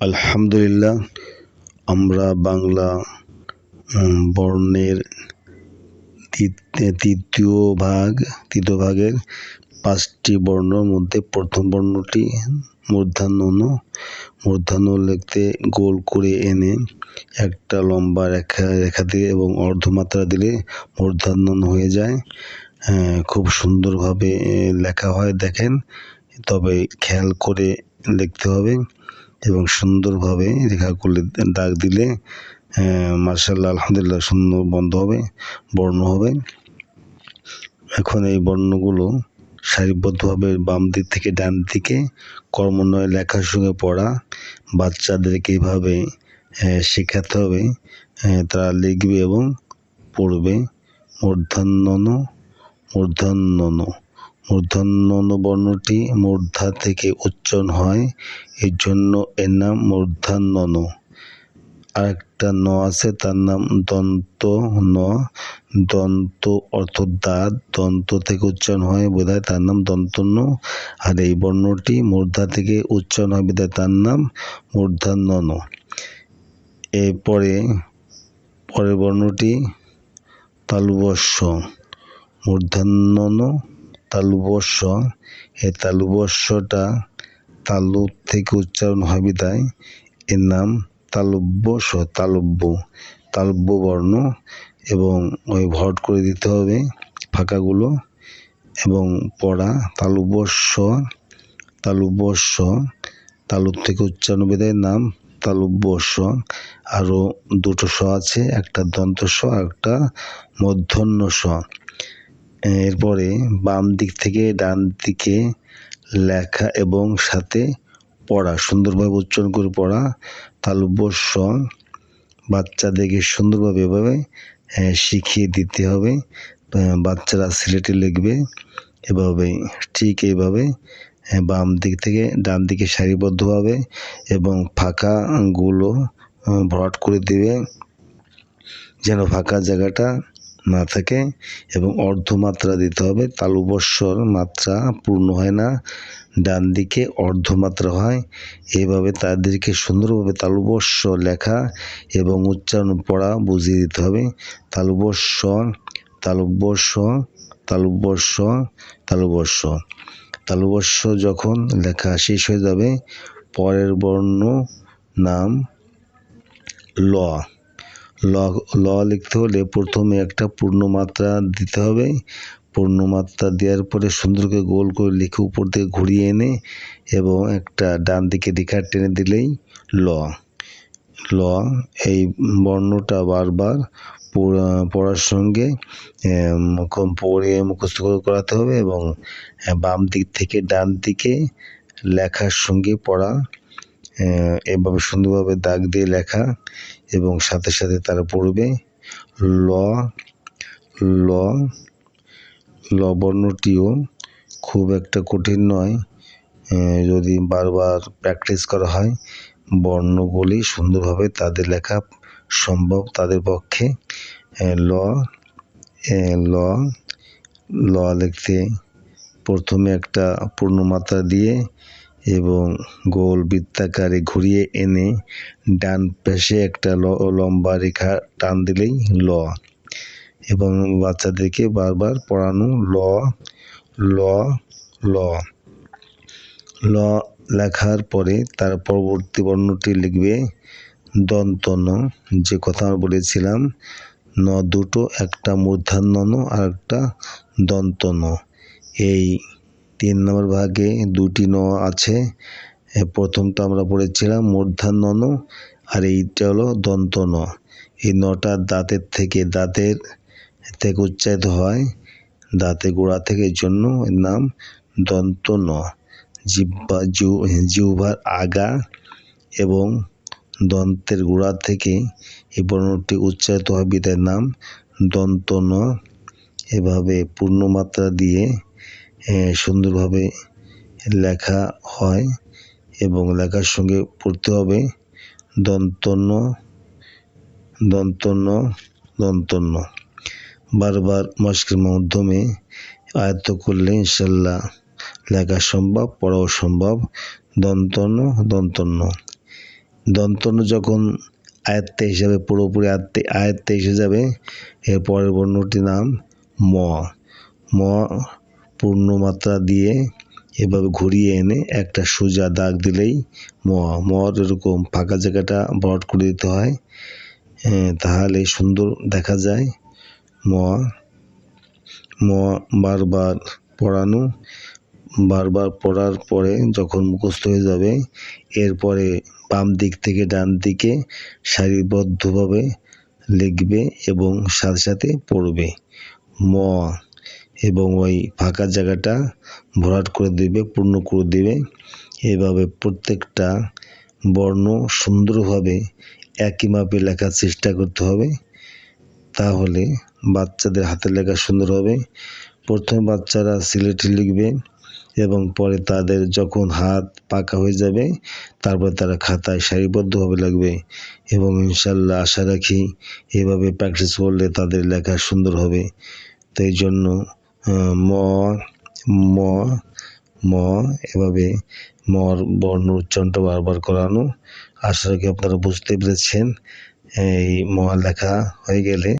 আলহামদুলিল্লাহ আমরা বাংলা বর্ণের তৃতীয় ভাগ তৃতীয় ভাগের পাঁচটি বর্ণর মধ্যে প্রথম বর্ণটি মূর্ধন্য। মূর্ধন্য লিখতে গোল করে এনে একটা লম্বা রেখা রেখা দিয়ে এবং অর্ধমাত্রা দিলে মূর্ধন্য হয়ে যায় হ্যাঁ, খুব সুন্দরভাবে লেখা হয় দেখেন তবে খেয়াল করে লিখতে হবে এবং সুন্দরভাবে রেখা করলে দাগ দিলে মার্শাল্লাহ, আলহামদুলিল্লাহ, সুন্দর বন্ধ হবে, বর্ণ হবে। এখন এই বর্ণগুলো সারিবদ্ধভাবে বাম দিক থেকে ডান দিকে কর্মনয় লেখার সঙ্গে পড়া বাচ্চাদেরকে এইভাবে শেখাতে হবে তারা লিখবে এবং পড়বে। মূর্ধন্য মূর্ধন্য মূর্ধন্য বর্ণটি মূর্ধা থেকে উচ্চারণ হয়, এর জন্য এর নাম মূর্ধান্য আরেকটা ন আছে, তার নাম দন্ত ন দন্ত অর্থ দাঁত, দন্ত থেকে উচ্চারণ হয়, বোধহয় তার নাম দন্ত ন আর এই বর্ণটি মূর্ধা থেকে উচ্চারণ হয়, বোধহয় তার নাম মূর্ধান্য ন এরপরে পরের বর্ণটি তালুবর্ষ মূর্ধান্য তালুবর্ষ। এই তালুবর্ষটা তালু থেকে উচ্চারণ হয় বিদায়। এর নাম তালব্য স তালব্য তালব্য বর্ণ এবং ওই ভট করে দিতে হবে ফাঁকাগুলো এবং পড়া তালুবর্ষ তালুবর্ষ। তালুর থেকে উচ্চারণ বিদায় নাম তালুবর্ষ। আরও দুটো স আছে, একটা দন্ত স একটা মধ্যাহ্ন স এরপরে বাম দিক থেকে ডান দিকে লেখা এবং সাথে পড়া, সুন্দরভাবে উচ্চারণ করে পড়া তালব্যস্ব বাচ্চাদেরকে সুন্দরভাবে এভাবে শিখিয়ে দিতে হবে। বাচ্চারা সিলেটে লিখবে এভাবে, ঠিক এইভাবে বাম দিক থেকে ডান দিকে সারিবদ্ধভাবে এবং ফাঁকাগুলো ভরাট করে দেবে, যেন ফাঁকা জায়গাটা না থাকে এবং অর্ধমাত্রা দিতে হবে। তালুবর্ষর মাত্রা পূর্ণ হয় না, ডান দিকে অর্ধমাত্রা হয়। এভাবে তাদেরকে সুন্দরভাবে তালুবর্ষ লেখা এবং উচ্চারণ পড়া বুঝিয়ে দিতে হবে। তালুবর্ষ তালুবর্ষ তালুবর্ষ তালুবর্ষ তালুবর্ষ যখন লেখা শেষ হয়ে যাবে, পরের বর্ণ নাম ল। ল লিখতে হলে প্রথমে একটা পূর্ণমাত্রা দিতে হবে। পূর্ণমাত্রা দেওয়ার পরে সুন্দর করে গোল করে লিখে উপর থেকে ঘুরিয়ে এনে এবং একটা ডান দিকে রেখা টেনে দিলেই ল। ল, এই বর্ণটা বারবার পড়া- পড়ার সঙ্গে পড়ে মুখস্থ করে করাতে হবে এবং বাম দিক থেকে ডান দিকে লেখার সঙ্গে পড়া এভাবে সুন্দরভাবে দাগ দিয়ে লেখা এবং সাথে সাথে তারা পড়বে ল ল ল বর্ণটিও খুব একটা কঠিন নয়। যদি বারবার প্র্যাকটিস করা হয়, বর্ণগুলি সুন্দরভাবে তাদের লেখা সম্ভব তাদের পক্ষে। ল ল ল লিখতে প্রথমে একটা পূর্ণমাত্রা দিয়ে এবং গোল বৃত্তাকারে ঘুরিয়ে এনে ডান পাশে একটা লম্বা রেখা টান দিলেই ল। এবং বাচ্চাদেরকে বারবার পড়ানো ল ল ল। ল লেখার পরে তার পরবর্তী বর্ণটি লিখবে দন্ত ন যে কথা আমি বলেছিলাম, ন দুটো, একটা মূর্ধান্য ন আর একটা দন্ত ন এই তিন নম্বর ভাগে দুটি ন আছে। প্রথমটা আমরা পড়েছিলাম মূর্ধান্য ন আর এইটা হলো দন্ত ন এই নটা দাঁতের থেকে দাঁতের থেকে উচ্চারিত হয়। দাঁতে গোড়া থেকে জন্য এর নাম দন্ত ন জিহ্বা জিহ্বার আগা এবং দন্তের গোড়া থেকে এই বর্ণটি উচ্চারিত হয় বিদায় নাম দন্ত ন এভাবে পূর্ণমাত্রা দিয়ে সুন্দরভাবে লেখা হয় এবং লেখার সঙ্গে পড়তে হবে দন্তন্য দন্তন্য দন্তন্য। বারবার মস্কের মাধ্যমে আয়ত্ত করলে ইনশাল্লাহ লেখা সম্ভব, পড়াও সম্ভব। দন্তন্য দন্তন্য। দন্তন্য যখন আয়ত্তে হিসাবে, পুরোপুরি আয়ত্তে আয়ত্তে এসে যাবে, এর পরের বর্ণটির নাম ম। ম পূর্ণমাত্রা দিয়ে এভাবে ঘুরিয়ে এনে একটা সোজা দাগ দিলেই ম মর এরকম ফাঁকা জায়গাটা ভরাট করে দিতে হয়। তাহলে সুন্দর দেখা যায়। ম ম বারবার পড়ানো, বারবার পড়ার পরে যখন মুখস্থ হয়ে যাবে, এরপরে বাম দিক থেকে ডান দিকে সারিবদ্ধভাবে লিখবে এবং সাথে সাথে পড়বে। ম এবং ওই ফাঁকা জায়গাটা ভরাট করে দেবে, পূর্ণ করে দেবে। এভাবে প্রত্যেকটা বর্ণ সুন্দরভাবে একই মাপে লেখার চেষ্টা করতে হবে। তাহলে বাচ্চাদের হাতের লেখা সুন্দর হবে। প্রথমে বাচ্চারা সিলেটে লিখবে এবং পরে তাদের যখন হাত পাকা হয়ে যাবে, তারপর তারা খাতায় সারিবদ্ধভাবে লাগবে এবং ইনশাল্লাহ আশা রাখি এভাবে প্র্যাকটিস করলে তাদের লেখা সুন্দর হবে। তো এই জন্য ম ম ম, এভাবে মর, বর্ণ উচ্চারণটা বারবার করানো। আশা রাখি আপনারা বুঝতে পেরেছেন। এই ম লেখা হয়ে গেলে